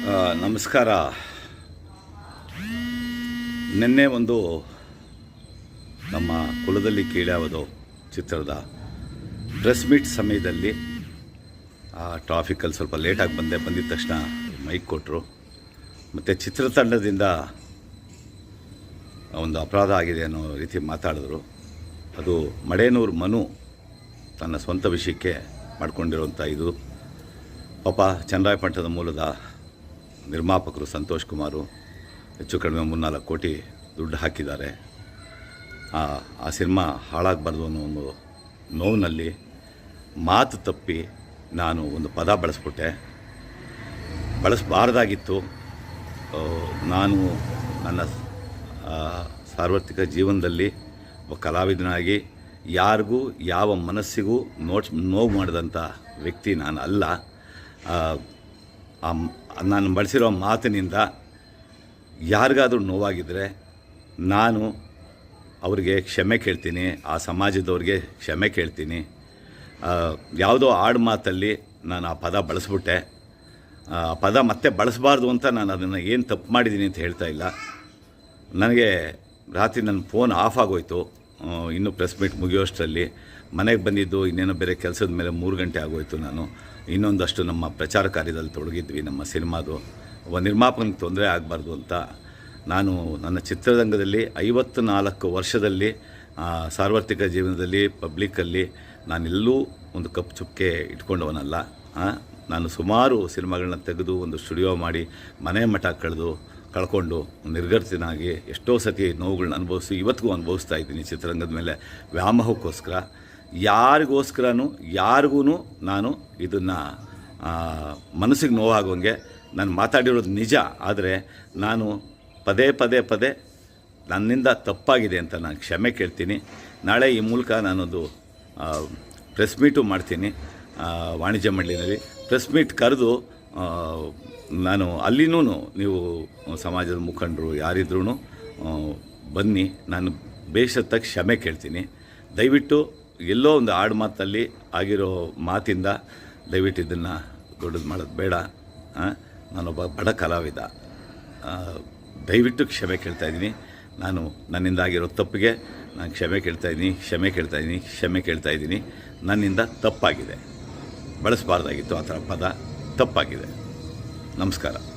ನಮಸ್ಕಾರ. ನಿನ್ನೆ ಒಂದು ನಮ್ಮ ಕುಲದಲ್ಲಿ ಕೀಳ್ಯಾವುದು ಚಿತ್ರದ ಪ್ರೆಸ್ ಮೀಟ್ ಸಮಯದಲ್ಲಿ, ಆ ಟ್ರಾಫಿಕಲ್ಲಿ ಸ್ವಲ್ಪ ಲೇಟಾಗಿ ಬಂದೆ, ಬಂದಿದ ತಕ್ಷಣ ಮೈಕ್ ಕೊಟ್ಟರು ಮತ್ತು ಚಿತ್ರತಂಡದಿಂದ ಒಂದು ಅಪರಾಧ ಆಗಿದೆ ಅನ್ನೋ ರೀತಿ ಮಾತಾಡಿದ್ರು. ಅದು ಮಡೇನೂರು ಮನು ತನ್ನ ಸ್ವಂತ ವಿಷಯಕ್ಕೆ ಮಾಡಿಕೊಂಡಿರುವಂಥ ಇದು. ಪಾಪ ಚನ್ನರಾಯಪಟ್ಟಣದ ಮೂಲದ ನಿರ್ಮಾಪಕರು ಸಂತೋಷ್ ಕುಮಾರು ಹೆಚ್ಚು ಕಡಿಮೆ ಮೂರ್ನಾಲ್ಕು ಕೋಟಿ ದುಡ್ಡು ಹಾಕಿದ್ದಾರೆ. ಆ ಸಿನಿಮಾ ಹಾಳಾಗಬಾರ್ದು ಅನ್ನೋ ಒಂದು ನೋವಿನಲ್ಲಿ ಮಾತು ತಪ್ಪಿ ನಾನು ಒಂದು ಪದ ಬಳಸ್ಬಿಟ್ಟೆ. ಬಳಸಬಾರ್ದಾಗಿತ್ತು. ನಾನು ನನ್ನ ಸಾರ್ವತ್ರಿಕ ಜೀವನದಲ್ಲಿ ಒಬ್ಬ ಕಲಾವಿದನಾಗಿ ಯಾರಿಗೂ ಯಾವ ಮನಸ್ಸಿಗೂ ನೋಟ್, ನೋವು ಮಾಡಿದಂಥ ವ್ಯಕ್ತಿ ನಾನು ಅಲ್ಲ ಆ, ನಾನು ಬಳಸಿರೋ ಮಾತಿನಿಂದ ಯಾರಿಗಾದರೂ ನೋವಾಗಿದ್ದರೆ ನಾನು ಅವರಿಗೆ ಕ್ಷಮೆ ಕೇಳ್ತೀನಿ ಆ ಸಮಾಜದವ್ರಿಗೆ ಕ್ಷಮೆ ಕೇಳ್ತೀನಿ. ಯಾವುದೋ ಆಡು ಮಾತಲ್ಲಿ ನಾನು ಆ ಪದ ಬಳಸ್ಬಿಟ್ಟೆ. ಆ ಪದ ಮತ್ತೆ ಬಳಸಬಾರ್ದು ಅಂತ ನಾನು ಅದನ್ನು ಏನು ತಪ್ಪು ಮಾಡಿದ್ದೀನಿ ಅಂತ ಹೇಳ್ತಾ ಇಲ್ಲ. ನನಗೆ ರಾತ್ರಿ ನನ್ನ ಫೋನ್ ಆಫ್ ಆಗೋಯ್ತು. ಇನ್ನೂ ಪ್ರೆಸ್ ಮೀಟ್ ಮುಗಿಯೋಷ್ಟರಲ್ಲಿ ಮನೆಗೆ ಬಂದಿದ್ದು ಇನ್ನೇನೋ ಬೇರೆ ಕೆಲಸದ ಮೇಲೆ ಮೂರು ಗಂಟೆ ಆಗೋಯ್ತು ನಾನು. ಇನ್ನೊಂದಷ್ಟು ನಮ್ಮ ಪ್ರಚಾರ ಕಾರ್ಯದಲ್ಲಿ ತೊಡಗಿದ್ವಿ, ನಮ್ಮ ಸಿನಿಮಾದು. ನಿರ್ಮಾಪಕನಿಗೆ ತೊಂದರೆ ಆಗಬಾರ್ದು ಅಂತ ನಾನು ನನ್ನ ಚಿತ್ರರಂಗದಲ್ಲಿ ಐವತ್ತು ನಾಲ್ಕು ವರ್ಷದಲ್ಲಿ ಸಾರ್ವತ್ರಿಕ ಜೀವನದಲ್ಲಿ ಪಬ್ಲಿಕ್ಕಲ್ಲಿ ನಾನೆಲ್ಲೂ ಒಂದು ಕಪ್ ಚುಕ್ಕೆ ಇಟ್ಕೊಂಡವನಲ್ಲ. ನಾನು ಸುಮಾರು ಸಿನಿಮಾಗಳನ್ನ ತೆಗೆದು ಒಂದು ಸ್ಟುಡಿಯೋ ಮಾಡಿ ಮನೆ ಮಠ ಕಳೆದು ಕಳ್ಕೊಂಡು ನಿರ್ಗತಿನಾಗಿ ಎಷ್ಟೋ ಸತಿ ನೋವುಗಳನ್ನ ಅನುಭವಿಸಿ ಇವತ್ತಿಗೂ ಅನುಭವಿಸ್ತಾ ಇದ್ದೀನಿ ಚಿತ್ರರಂಗದ ಮೇಲೆ ವ್ಯಾಮೋಹಕ್ಕೋಸ್ಕರ. ಯಾರಿಗೋಸ್ಕರನೂ ಯಾರಿಗೂ ನಾನು ಇದನ್ನು ಮನಸ್ಸಿಗೆ ನೋವಾಗೋಂಗೆ ನಾನು ಮಾತಾಡಿರೋದು ನಿಜ, ಆದರೆ ನಾನು ಪದೇ ಪದೇ ಪದೇ ನನ್ನಿಂದ ತಪ್ಪಾಗಿದೆ ಅಂತ ನಾನು ಕ್ಷಮೆ ಕೇಳ್ತೀನಿ. ನಾಳೆ ಈ ಮೂಲಕ ನಾನೊಂದು ಪ್ರೆಸ್ ಮೀಟು ಮಾಡ್ತೀನಿ ವಾಣಿಜ್ಯ ಮಂಡಳಿನಲ್ಲಿ. ಪ್ರೆಸ್ ಮೀಟ್ ಕರೆದು ನಾನು ಅಲ್ಲಿನೂ ನೀವು ಸಮಾಜದ ಮುಖಂಡರು ಯಾರಿದ್ರೂ ಬನ್ನಿ. ನಾನು ಬೇಷತ್ತಾಗಿ ಕ್ಷಮೆ ಕೇಳ್ತೀನಿ. ದಯವಿಟ್ಟು ಎಲ್ಲೋ ಒಂದು ಆಡು ಮಾತಲ್ಲಿ ಆಗಿರೋ ಮಾತಿಂದ ದಯವಿಟ್ಟು ಇದನ್ನು ದೊಡ್ಡದು ಮಾಡೋದು ಬೇಡ. ನಾನೊಬ್ಬ ಬಡ ಕಲಾವಿದ. ದಯವಿಟ್ಟು ಕ್ಷಮೆ ಕೇಳ್ತಾ ಇದ್ದೀನಿ. ನಾನು ನನ್ನಿಂದ ಆಗಿರೋ ತಪ್ಪಿಗೆ ನಾನು ಕ್ಷಮೆ ಕೇಳ್ತಾ ಇದ್ದೀನಿ, ಕ್ಷಮೆ ಕೇಳ್ತಾ ಇದ್ದೀನಿ, ಕ್ಷಮೆ ಕೇಳ್ತಾ ಇದ್ದೀನಿ. ನನ್ನಿಂದ ತಪ್ಪಾಗಿದೆ. ಬಳಸಬಾರ್ದಾಗಿತ್ತು ಆ ಥರ ಪದ. ತಪ್ಪಾಗಿದೆ. ನಮಸ್ಕಾರ.